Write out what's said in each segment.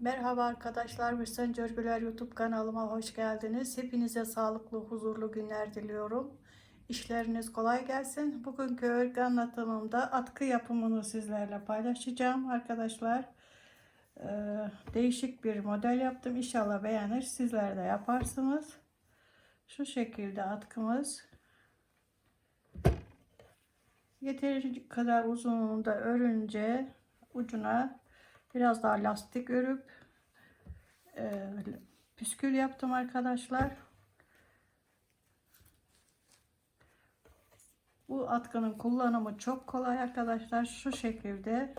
Merhaba arkadaşlar, Müslüm Örgüler YouTube kanalıma hoş geldiniz. Hepinize sağlıklı, huzurlu günler diliyorum. İşleriniz kolay gelsin. Bugünkü örgü anlatımımda atkı yapımını sizlerle paylaşacağım arkadaşlar. Ee, değişik bir model yaptım. İnşallah beğenir. Sizler de yaparsınız. Şu şekilde atkımız. Yeteri kadar uzunluğunda örünce ucuna Biraz daha lastik örüp e, püskül yaptım arkadaşlar. Bu atkının kullanımı çok kolay arkadaşlar. Şu şekilde.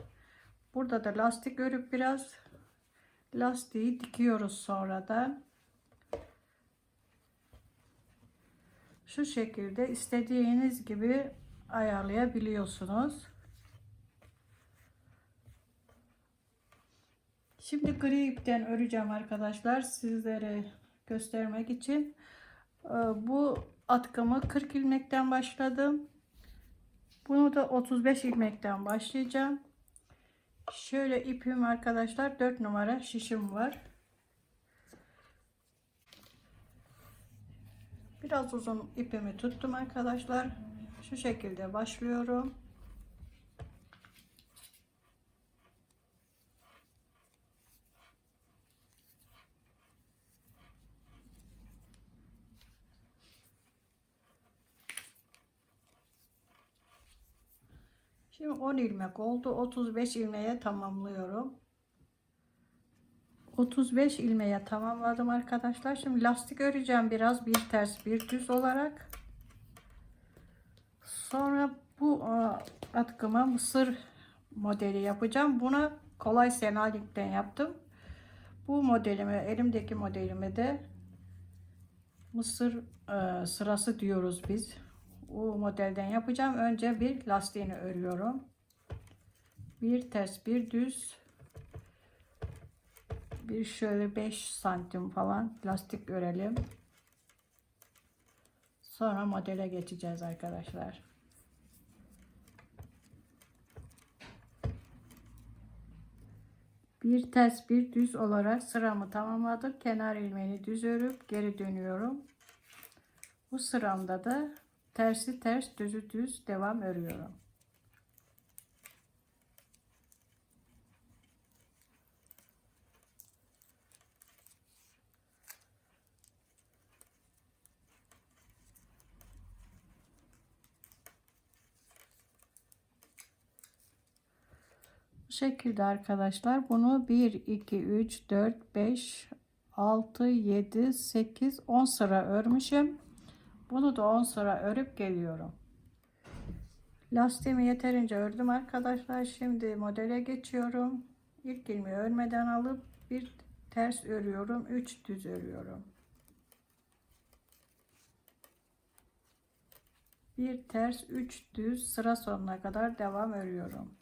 Burada da lastik örüp biraz lastiği dikiyoruz sonradan. Şu şekilde istediğiniz gibi ayarlayabiliyorsunuz. Şimdi gri ipten öreceğim arkadaşlar sizlere göstermek için. Ee, bu atkımı 40 ilmekten başladım. Bunu da 35 ilmekten başlayacağım. Şöyle ipim arkadaşlar 4 numara şişim var. Biraz uzun ipimi tuttum arkadaşlar. Şu şekilde başlıyorum. Şimdi 10 ilmek oldu. 35 ilmeğe tamamlıyorum. 35 ilmeğe tamamladım arkadaşlar. Şimdi lastik öreceğim biraz bir ters bir düz olarak. Sonra bu e, atkıma mısır modeli yapacağım. Buna kolay senalikten yaptım. Bu modelimi elimdeki modelimi de mısır e, sırası diyoruz biz o modelden yapacağım. Önce bir lastiğini örüyorum. Bir ters bir düz bir şöyle 5 santim falan lastik örelim. Sonra modele geçeceğiz arkadaşlar. Bir ters bir düz olarak sıramı tamamladım. Kenar ilmeğini düz örüp geri dönüyorum. Bu sıramda da tersi ters düzü düz devam örüyorum. Bu şekilde arkadaşlar bunu 1 2 3 4 5 6 7 8 10 sıra örmüşüm. Bunu da 10 sıra örüp geliyorum. Lastiğimi yeterince ördüm arkadaşlar. Şimdi modele geçiyorum. İlk ilmeği örmeden alıp bir ters örüyorum. 3 düz örüyorum. Bir ters 3 düz sıra sonuna kadar devam örüyorum.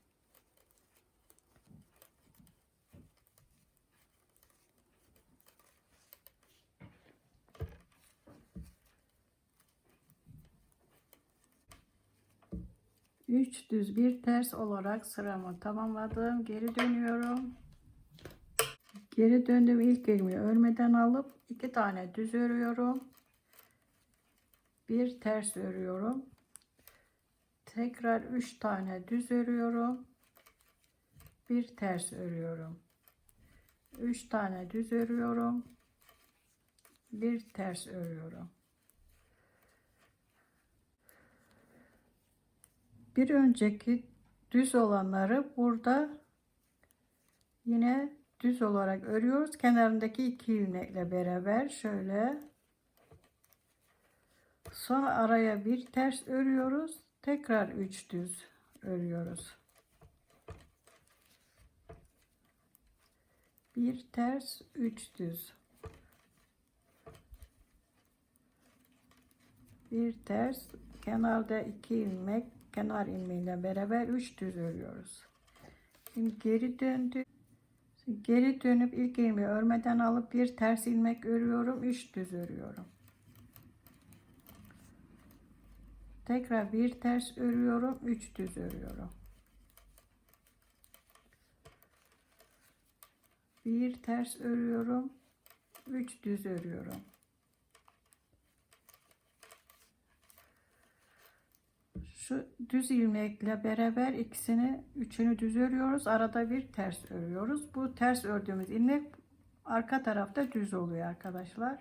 3 düz bir ters olarak sıramı tamamladım. Geri dönüyorum. Geri döndüm ilk ilmeği örmeden alıp iki tane düz örüyorum. Bir ters örüyorum. Tekrar 3 tane düz örüyorum. Bir ters örüyorum. 3 tane düz örüyorum. Bir ters örüyorum. Bir önceki düz olanları burada yine düz olarak örüyoruz. Kenarındaki iki ilmekle beraber şöyle sonra araya bir ters örüyoruz. Tekrar üç düz örüyoruz. Bir ters, üç düz. Bir ters, kenarda iki ilmek kenar ilmeğiyle beraber 3 düz örüyoruz. Şimdi geri döndü. Geri dönüp ilk ilmeği örmeden alıp bir ters ilmek örüyorum. 3 düz örüyorum. Tekrar bir ters örüyorum. 3 düz örüyorum. Bir ters örüyorum. Üç düz örüyorum. Şu düz ilmekle beraber ikisini üçünü düz örüyoruz. Arada bir ters örüyoruz. Bu ters ördüğümüz ilmek arka tarafta düz oluyor arkadaşlar.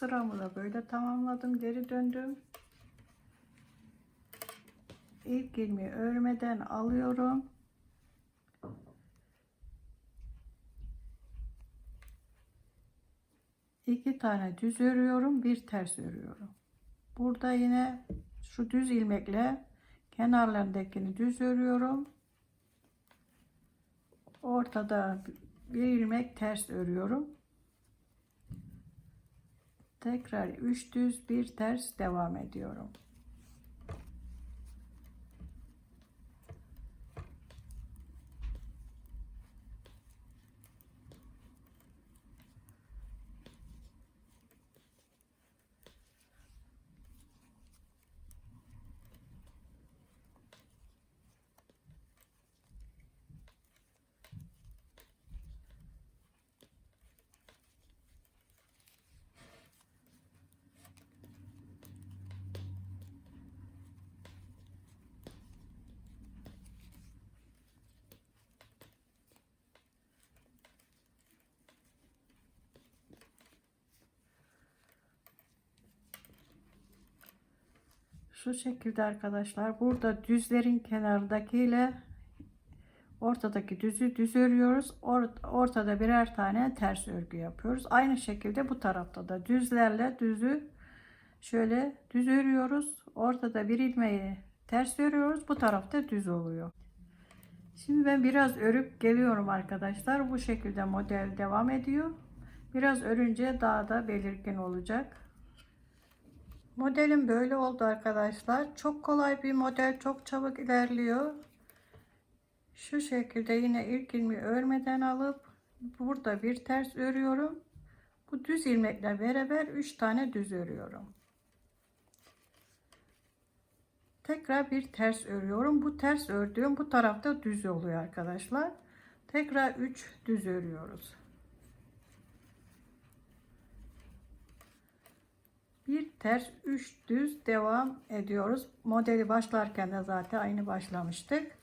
Sıramı da böyle tamamladım. Geri döndüm. İlk ilmeği örmeden alıyorum. İki tane düz örüyorum. Bir ters örüyorum. Burada yine şu düz ilmekle kenarlarındakini düz örüyorum. Ortada bir ilmek ters örüyorum. Tekrar 3 düz bir ters devam ediyorum. Şu şekilde arkadaşlar burada düzlerin kenardakiyle ortadaki düzü düz örüyoruz. Or- ortada birer tane ters örgü yapıyoruz. Aynı şekilde bu tarafta da düzlerle düzü şöyle düz örüyoruz. Ortada bir ilmeği ters örüyoruz. Bu tarafta düz oluyor. Şimdi ben biraz örüp geliyorum arkadaşlar. Bu şekilde model devam ediyor. Biraz örünce daha da belirgin olacak. Modelim böyle oldu arkadaşlar. Çok kolay bir model. Çok çabuk ilerliyor. Şu şekilde yine ilk ilmeği örmeden alıp burada bir ters örüyorum. Bu düz ilmekle beraber 3 tane düz örüyorum. Tekrar bir ters örüyorum. Bu ters ördüğüm bu tarafta düz oluyor arkadaşlar. Tekrar 3 düz örüyoruz. Bir ters 3 düz devam ediyoruz. Modeli başlarken de zaten aynı başlamıştık.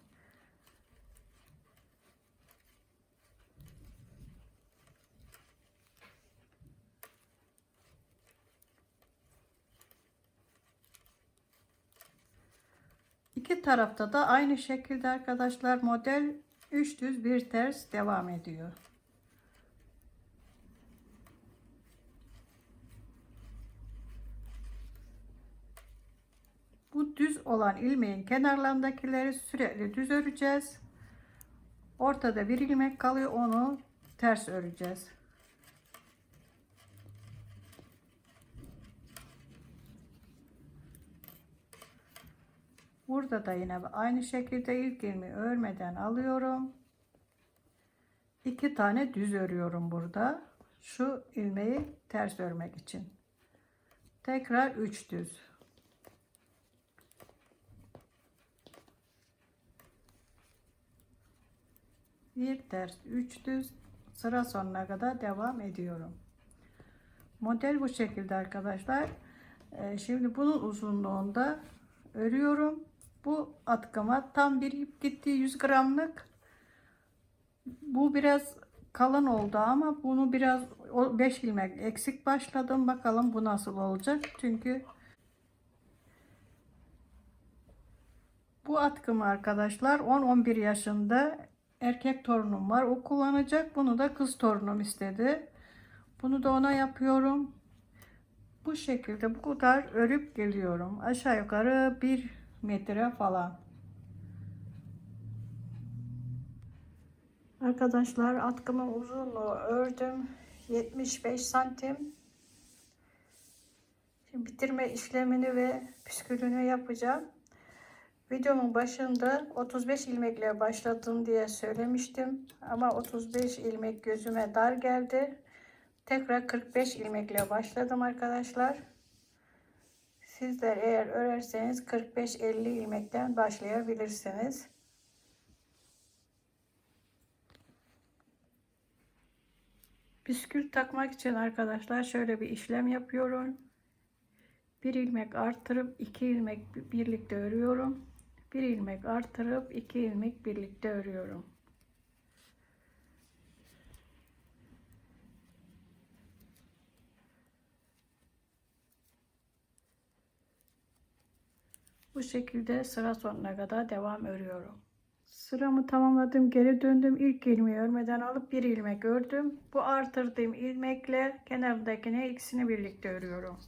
İki tarafta da aynı şekilde arkadaşlar model 3 düz bir ters devam ediyor. Bu düz olan ilmeğin kenarlarındakileri sürekli düz öreceğiz. Ortada bir ilmek kalıyor onu ters öreceğiz. Burada da yine aynı şekilde ilk ilmeği örmeden alıyorum. İki tane düz örüyorum burada. Şu ilmeği ters örmek için. Tekrar 3 düz. Bir ters, 3 düz sıra sonuna kadar devam ediyorum. Model bu şekilde arkadaşlar. Ee, Şimdi bunun uzunluğunda örüyorum. Bu atkıma tam bir ip gitti 100 gramlık. Bu biraz kalın oldu ama bunu biraz 5 ilmek eksik başladım. Bakalım bu nasıl olacak. Çünkü bu atkımı arkadaşlar 10-11 yaşında erkek torunum var. O kullanacak. Bunu da kız torunum istedi. Bunu da ona yapıyorum. Bu şekilde bu kadar örüp geliyorum. Aşağı yukarı bir metre falan. Arkadaşlar atkımı uzunluğu ördüm. 75 santim. Şimdi bitirme işlemini ve püskülünü yapacağım. Videomun başında 35 ilmekle başladım diye söylemiştim. Ama 35 ilmek gözüme dar geldi. Tekrar 45 ilmekle başladım arkadaşlar. Sizler eğer örerseniz 45-50 ilmekten başlayabilirsiniz. Püskül takmak için arkadaşlar şöyle bir işlem yapıyorum. Bir ilmek artırıp iki ilmek birlikte örüyorum. Bir ilmek artırıp iki ilmek birlikte örüyorum. Bu şekilde sıra sonuna kadar devam örüyorum. Sıramı tamamladım. Geri döndüm. İlk ilmeği örmeden alıp bir ilmek ördüm. Bu artırdığım ilmekle kenardakine ikisini birlikte örüyorum.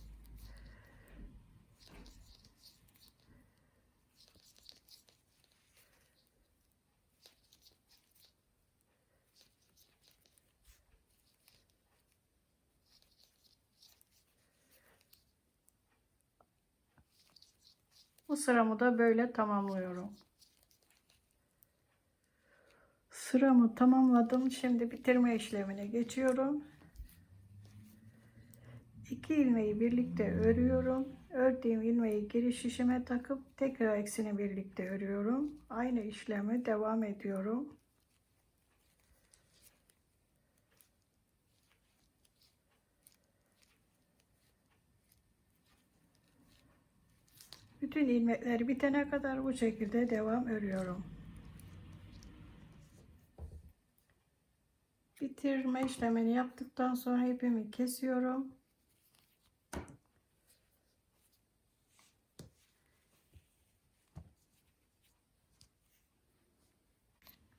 Bu sıramı da böyle tamamlıyorum. Sıramı tamamladım. Şimdi bitirme işlemine geçiyorum. İki ilmeği birlikte örüyorum. Ördüğüm ilmeği geri şişime takıp tekrar eksini birlikte örüyorum. Aynı işlemi devam ediyorum. Bütün ilmekleri bitene kadar bu şekilde devam örüyorum. Bitirme işlemini yaptıktan sonra ipimi kesiyorum.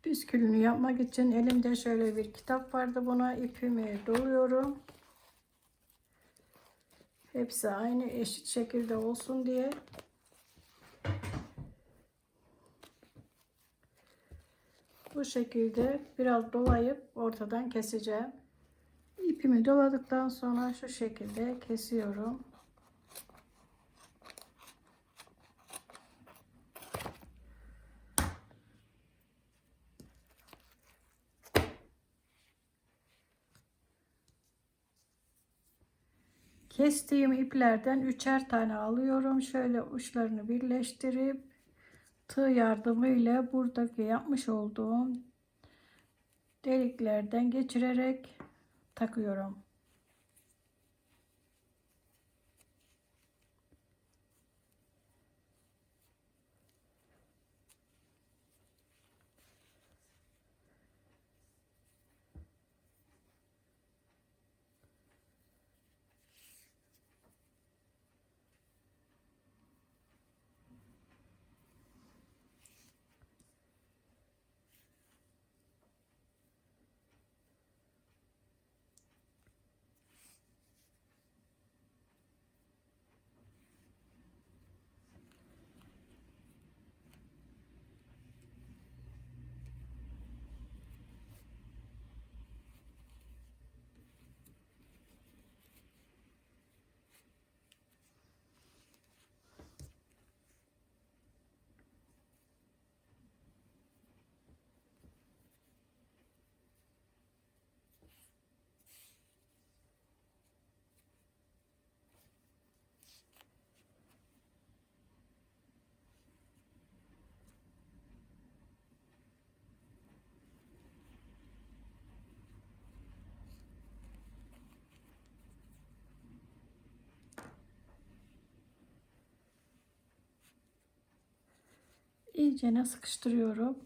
Püskülünü yapmak için elimde şöyle bir kitap vardı. Buna ipimi doluyorum. Hepsi aynı eşit şekilde olsun diye. Bu şekilde biraz dolayıp ortadan keseceğim. İpimi doladıktan sonra şu şekilde kesiyorum. Kestiğim iplerden üçer tane alıyorum. Şöyle uçlarını birleştirip tığ yardımıyla buradaki yapmış olduğum deliklerden geçirerek takıyorum. İyicene sıkıştırıyorum.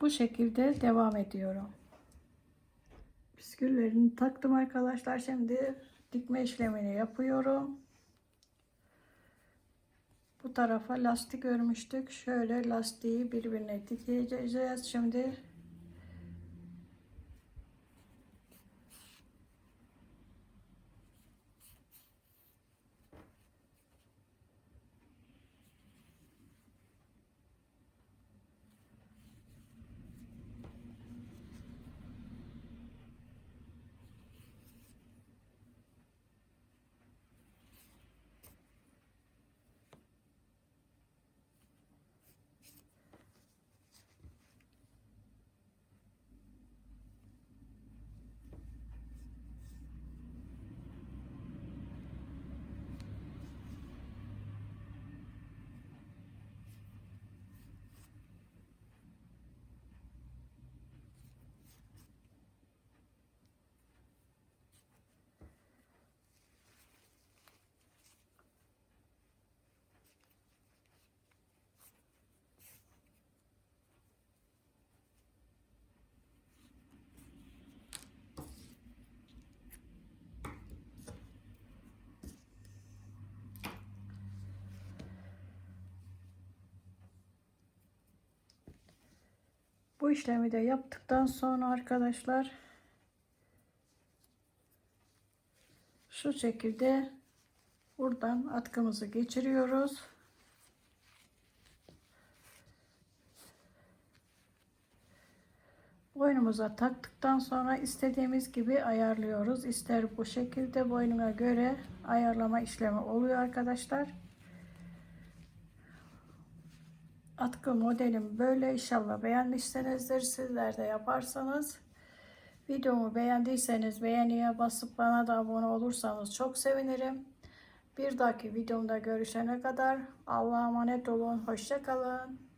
Bu şekilde devam ediyorum. Püsküllerini taktım arkadaşlar. Şimdi dikme işlemini yapıyorum. Bu tarafa lastik örmüştük. Şöyle lastiği birbirine dikeceğiz. Şimdi Bu işlemi de yaptıktan sonra arkadaşlar şu şekilde buradan atkımızı geçiriyoruz. Boynumuza taktıktan sonra istediğimiz gibi ayarlıyoruz. İster bu şekilde boynuna göre ayarlama işlemi oluyor arkadaşlar. Atkı modelim böyle. İnşallah beğenmişsinizdir. Sizler de yaparsanız. Videomu beğendiyseniz beğeniye basıp bana da abone olursanız çok sevinirim. Bir dahaki videomda görüşene kadar Allah'a emanet olun. Hoşçakalın.